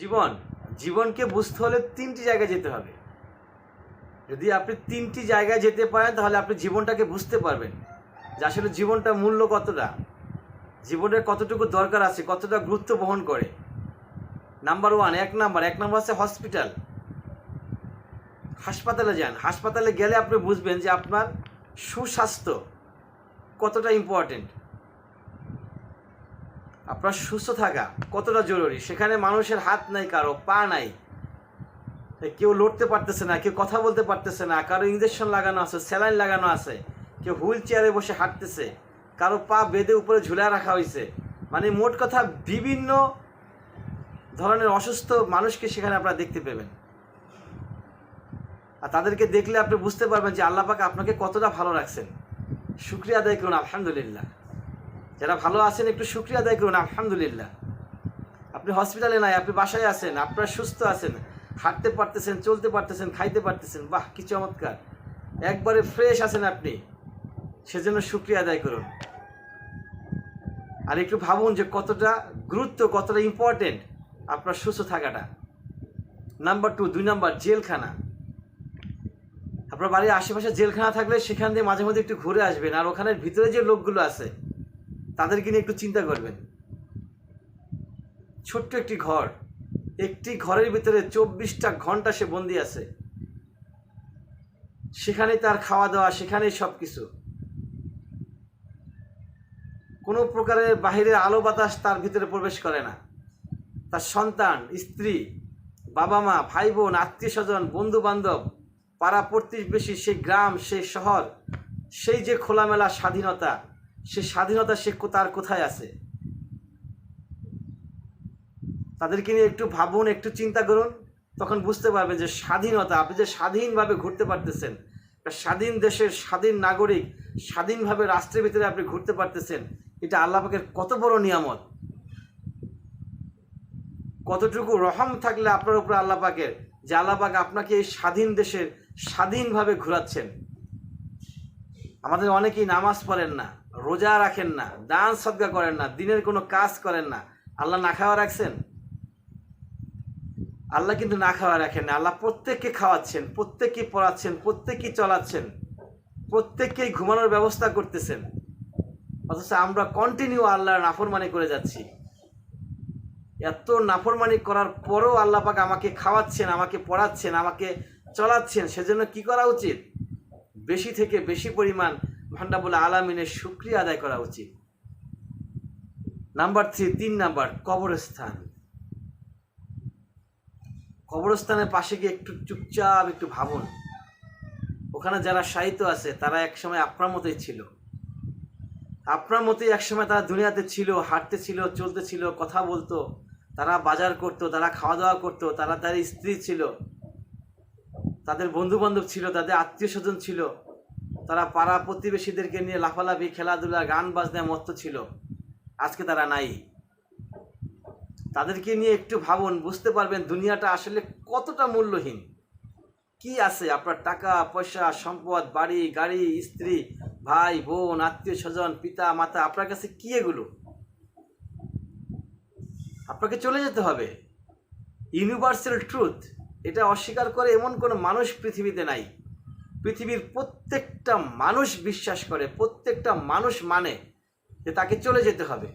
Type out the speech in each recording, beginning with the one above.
জীবন, জীবনকে বুঝতে হলে তিনটি জায়গায় যেতে হবে। যদি আপনি তিনটি জায়গায় যেতে পারেন, তাহলে আপনি জীবনটাকে বুঝতে পারবেন যে আসলে জীবনটা মূল্য কতটা। জীবনের কতটুকু দরকার আছে, কতটা গুরুত্ব বহন করে। নাম্বার ওয়ান এক নাম্বার এক নাম্বার আছে হসপিটাল হাসপাতালে যান। হাসপাতালে গেলে আপনি বুঝবেন যে আপনার সুস্বাস্থ্য কতটা ইম্পর্টেন্ট আপনার সুস্থ থাকা কতটা জরুরি? সেখানে মানুষের হাত নাই, কারও পা নাই। কেউ লড়তে পারতেছে না, কেউ কথা বলতে পারতেছে না, কারও ইঞ্জেকশন লাগানো আছে স্যালাইন লাগানো আছে, কেউ হুইল চেয়ারে বসে হাঁটতেছে, কারও পা বেঁধে উপরে ঝুলা রাখা হয়েছে। মানে মোট কথা বিভিন্ন ধরনের অসুস্থ মানুষকে সেখানে আপনারা দেখতে পাবেন। আর তাদেরকে দেখলে আপনি বুঝতে পারবেন যে আল্লাহ পাক আপনাকে কতটা ভালো রাখছেন। শুক্রিয়া আদায় করুন, আলহামদুলিল্লাহ। যারা ভালো আছেন, একটু শুক্রিয়া আদায় করুন, আলহামদুলিল্লাহ। আপনি হসপিটালে নাই, আপনি বাসায় আছেন, আপনারা সুস্থ আছেন, হাঁটতে পারতেছেন, চলতে পারতেছেন, খাইতে পারতেছেন, বাহ, কি চমৎকার। একবারে ফ্রেশ আছেন আপনি, সেজন্য শুক্রিয়া আদায় করুন। আর একটু ভাবুন যে কতটা গুরুত্ব, কতটা ইম্পর্টেন্ট আপনার সুস্থ থাকাটা। নাম্বার টু দুই নাম্বার জেলখানা। আপনার বাড়ির আশেপাশে জেলখানা থাকলে সেখান দিয়ে মাঝে মধ্যে একটু ঘুরে আসবেন, আর ওখানের ভিতরে যে লোকগুলো আছে তাদেরকে নিয়ে একটু চিন্তা করবেন। ছোট্ট একটি ঘর, একটি ঘরের ভিতরে চব্বিশটা ঘণ্টা সে বন্দি আছে। সেখানে তার খাওয়া দাওয়া সেখানেই সব কিছু কোনো প্রকারের বাহিরের আলো বাতাস তার ভিতরে প্রবেশ করে না। তার সন্তান, স্ত্রী বাবা মা ভাই বোন আত্মীয় স্বজন বন্ধু বান্ধব পাড়া প্রতিবেশী সেই গ্রাম সেই শহর, সেই যে খোলামেলা স্বাধীনতা সে স্বাধীনতা সে তার কোথায় আছে? তাদেরকে নিয়ে একটু ভাবুন, একটু চিন্তা করুন, তখন বুঝতে পারবেন যে স্বাধীনতা, আপনি যে স্বাধীনভাবে ঘুরতে পারতেছেন স্বাধীন দেশের স্বাধীন নাগরিক, স্বাধীনভাবে রাষ্ট্রের ভিতরে আপনি ঘুরতে পারতেছেন, এটা আল্লাহ পাকের কত বড় নিয়ামত। কতটুকু রহম থাকলে আপনার উপরে আল্লাহ পাকের, যে আল্লাহ পাক আপনাকে এই স্বাধীন দেশের স্বাধীনভাবে ঘোরাচ্ছেন। আমাদের অনেকেই নামাজ পড়েন না। রোজা রাখেন না, দান সদ্গা করেন না, দিনের কোনো কাজ করেন না। আল্লাহ না খাওয়া রাখছেন? আল্লাহ কিন্তু না খাওয়া রাখেন না। আল্লাহ প্রত্যেককে খাওয়াচ্ছেন, প্রত্যেককে পড়াচ্ছেন, প্রত্যেককে চলাচ্ছেন, প্রত্যেককেই ঘুমানোর ব্যবস্থা করতেছেন। অথচ আমরা কন্টিনিউ আল্লাহর নাফরমানি করে যাচ্ছি। এত নাফরমানি করার পরও আল্লাহ পাক আমাকে খাওয়াচ্ছেন, আমাকে পড়াচ্ছেন, আমাকে চলাচ্ছেন, সেজন্য কি করা উচিত? বেশি থেকে বেশি পরিমাণ ভান্ডাবুল আলামিনের শুক্রিয়া আদায় করা উচিত। নাম্বার থ্রি, তিন নাম্বার, কবরস্থান। কবরস্থানের পাশে গিয়ে একটু চুপচাপ একটু ভাবুন। ওখানে যারা সাহিত্য আছে, তারা একসময় আপনার মতোই ছিল। আপনার মতোই একসময় তারা দুনিয়াতে ছিল, হাঁটতে ছিল, চলতে ছিল, কথা বলতো, তারা বাজার করতো, তারা খাওয়া দাওয়া করতো, তারা তার স্ত্রী ছিল, তাদের বন্ধু বান্ধব ছিল, তাদের আত্মীয় স্বজন ছিল। তারা পাড়া প্রতিবেশীদেরকে নিয়ে লাফালাফি, খেলাধুলা, গান বাজনায় মত্ত ছিল। আজকে তারা নাই। তাদেরকে নিয়ে একটু ভাবুন, বুঝতে পারবেন দুনিয়াটা আসলে কতটা মূল্যহীন। কি আছে? আপনার টাকা, পয়সা, সম্পদ, বাড়ি, গাড়ি, স্ত্রী, ভাই, বোন, আত্মীয় স্বজন, পিতা, মাতা, আপনার কাছে কি এগুলো? আপনাকে চলে যেতে হবে। ইউনিভার্সাল ট্রুথ, এটা অস্বীকার করে এমন কোনো মানুষ পৃথিবীতে নাই। পৃথিবীর প্রত্যেকটা মানুষ বিশ্বাস করে, প্রত্যেকটা মানুষ মানে যে তাকে চলে যেতে হবে।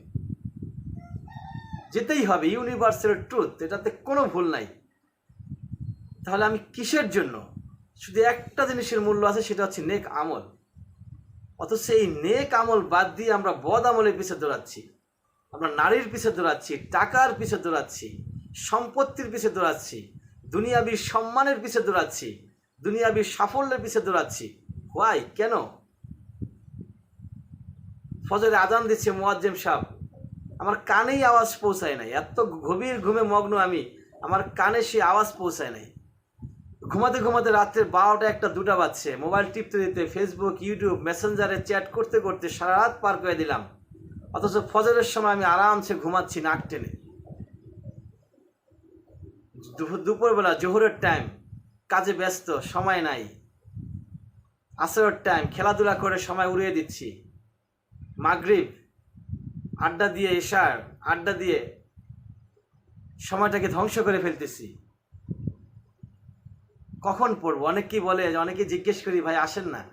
যেতেই হবে ইউনিভার্সাল ট্রুথ এটাতে কোনো ভুল নাই। তাহলে আমি কিসের জন্য? শুধু একটা জিনিসের মূল্য আছে, সেটা হচ্ছে নেক আমল। অথচ এই নেক আমল বাদ দিয়ে আমরা বদ আমলের পিছে দৌড়াচ্ছি। আমরা নারীর পিছে দৌড়াচ্ছি, টাকার পিছে দৌড়াচ্ছি, সম্পত্তির পিছে দৌড়াচ্ছি, দুনিয়াবীর সম্মানের পিছে দৌড়াচ্ছি। দুনিয়াবি সাফল্যের পিছে দৌড়াচ্ছি। হোয়াই কেন? ফজরে আজান দিচ্ছে মোয়াজ্জেম সাহেব। আমার কানেই আওয়াজ পৌঁছায় নাই। এত গভীর ঘুমে মগ্ন আমি। আমার কানে সে আওয়াজ পৌঁছায় নাই। ঘুমাতে ঘুমাতে রাত্রে বারোটা একটা দুটা বাজছে। মোবাইল টিপতে দিতে ফেসবুক ইউটিউব মেসেঞ্জারে চ্যাট করতে করতে সারা রাত পার করে দিলাম। অথচ ফজরের সময় আমি আরামসে ঘুমাচ্ছি নাক টেনে। দুপুর- দুপুরবেলা, জোহরের টাইম কাজে ব্যস্ত, সময় নাই। আসরের টাইম খেলাধুলা করে সময় উড়িয়ে দিচ্ছি। মাগরিব, আড্ডা দিয়ে এশার, আড্ডা দিয়ে সময়টাকে ধ্বংস করে ফেলতেছি। কখন পড়ব? অনেকেই বলে, অনেকে জিজ্ঞেস করি, ভাই, আসেন না।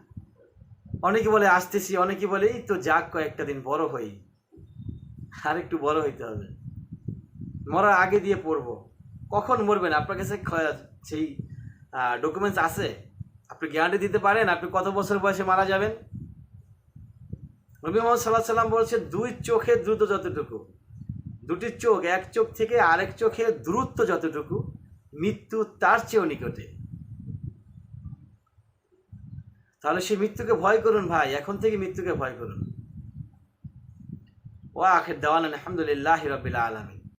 অনেকে বলে, আসতেছি। অনেকে বলে, এই তো যাক, কয়েকটা দিন বড় হই। আর একটু বড় হইতে হবে। মরার আগে দিয়ে পড়ব। কখন মরবেন? আপনার কাছে সেই ডকুমেন্টস আছে। আপনি গ্যারান্টি দিতে পারেন, আপনি কত বছর বয়সে মারা যাবেন? নবী মোহাম্মদ সাল্লাহ সাল্লাম বলছে দুই চোখের দ্রুত যতটুকু। দুটি চোখ, এক চোখ থেকে আরেক চোখের দূরত্ব যতটুকু, মৃত্যু তার চেয়েও নিকটে। তাহলে সেই মৃত্যুকে ভয় করুন ভাই, এখন থেকে মৃত্যুকে ভয় করুন। ও আখের দেওয়ান আলহামদুলিল্লাহ রবিল আলমী